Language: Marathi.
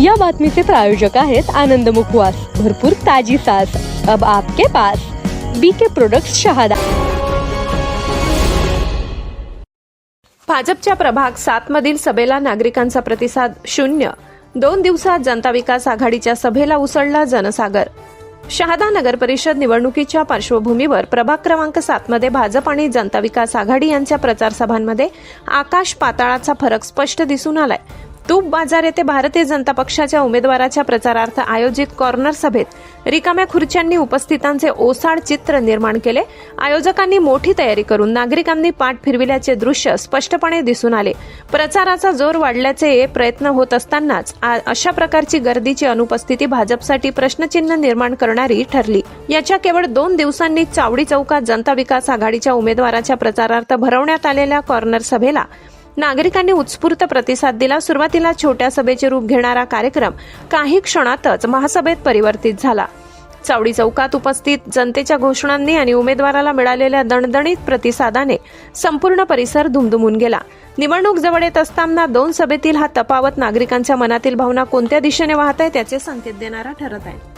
या बातमीचे प्रायोजक आहेत आनंद मुखवास. भरपूर ताजी सास अब आपके पास बी के प्रोडक्ट शहादा. भाजपच्या प्रभाग सात मधील सभेला नागरिकांचा प्रतिसाद शून्य. दोन दिवसात जनता विकास आघाडीच्या सभेला उसळला जनसागर. शहादा नगर परिषद निवडणुकीच्या पार्श्वभूमीवर प्रभाग क्रमांक सात मध्ये भाजप आणि जनता विकास आघाडी यांच्या प्रचार सभांमध्ये आकाश पाताळाचा फरक स्पष्ट दिसून आलाय. तूप बाजार येथे भारतीय जनता पक्षाच्या उमेदवाराच्या प्रचारार्थ आयोजित कॉर्नर सभेत रिकाम्या खुर्च्यांनी उपस्थितांचे ओसाड चित्र निर्माण केले. आयोजकांनी मोठी तयारी करून नागरिकांनी पाठ फिरविल्याचे दृश्य स्पष्टपणे दिसून आले. प्रचाराचा जोर वाढल्याचे प्रयत्न होत असतानाच आ- अशा प्रकारची गर्दीची अनुपस्थिती भाजपसाठी प्रश्नचिन्ह निर्माण करणारी ठरली. याच्या केवळ दोन दिवसांनी चावडी चौकात जनता विकास आघाडीच्या उमेदवाराच्या प्रचारार्थ भरवण्यात आलेल्या कॉर्नर सभेला नागरिकांनी उत्स्फूर्त प्रतिसाद दिला. सुरुवातीला छोट्या सभेचे रूप घेणारा कार्यक्रम काही क्षणातच महासभेत परिवर्तित झाला. चावडी चौकात उपस्थित जनतेच्या घोषणांनी आणि उमेदवाराला मिळालेल्या दणदणीत प्रतिसादाने संपूर्ण परिसर धुमधुमून गेला. निवडणूक जवळ येत असताना दोन सभेतील हा तपावत नागरिकांच्या मनातील भावना कोणत्या दिशेने वाहत आहे त्याचे संकेत देणारा ठरत आहे.